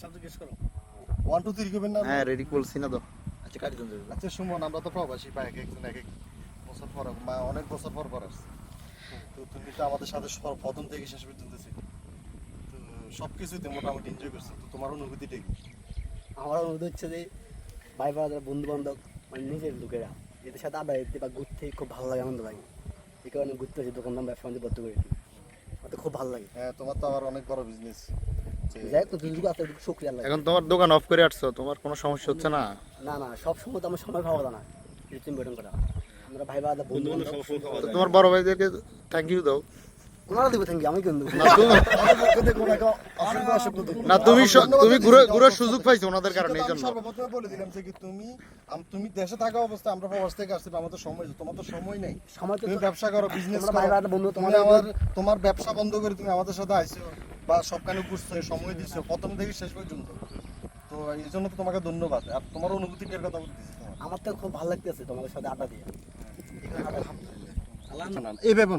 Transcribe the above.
শব্দ জিজ্ঞেস করো। ওয়ান টু থ্রি করবেন না? হ্যাঁ রেডি বলছি না তো আচ্ছা কাটি আচ্ছা সুমন আমরা তো প্রবাসী বা এক একজন এক এক বছর পর অনেক বছর পর পর আসছে। তো তুমি তো আমাদের সাথে প্রথম থেকে শেষ পর্যন্ত ছিল তো সব কিছুতে মোটামুটি এনজয় করছ। তো তোমার অনুভূতিটা কি? আমার অনুরোধ হচ্ছে যে ভাই বাবা বন্ধু বান্ধব মানে নিজের লোকেরা এদের সাথে আড্ডা দিতে বা ঘুরতে খুব ভালো লাগে আনন্দ লাগে। এই কারণে ঘুরতে আসি দোকানদার ব্যবসা বদ্ধ করে। দিই আমার তো খুব ভালো লাগে। হ্যাঁ তোমার তো আবার অনেক বড় বিজনেস যাই হোক শুক্রিয়া এখন তোমার দোকান অফ করে আসছো তোমার কোনো সমস্যা হচ্ছে না? না না সব সময় তো আমার সময় পাওয়া যায় না করা। আমরা ভাই বাবা বন্ধু তো তোমার বড় ভাইদেরকে থ্যাংক ইউ দাও। ওনারা দিব থ্যাংক আমি কিন্তু না তুমি। না তুমি তুমি ঘুরে ঘুরে সুযোগ পাইছো ওনাদের কারণে এই জন্য। সর্বপ্রথমে বলে দিলাম যে কি তুমি তুমি দেশে থাকা অবস্থায় আমরা প্রবাস থেকে আসছি আমাদের সময় তোমার তো সময় নেই। সময় তো তুমি ব্যবসা করো বিজনেস তোমরা ভাই করো। বাবা বন্ধু তুমি আমার তোমার ব্যবসা বন্ধ করে তুমি আমাদের সাথে আইছো বা সব সবখানে ঘুরছো সময় দিচ্ছে প্রথম থেকে শেষ পর্যন্ত। তো এই জন্য তো তোমাকে ধন্যবাদ। আর তোমার অনুভূতি কে কথা বলতেছি আমার তো খুব ভালো লাগতেছে তোমাদের সাথে আড্ডা দিয়ে। এই ব্যাপার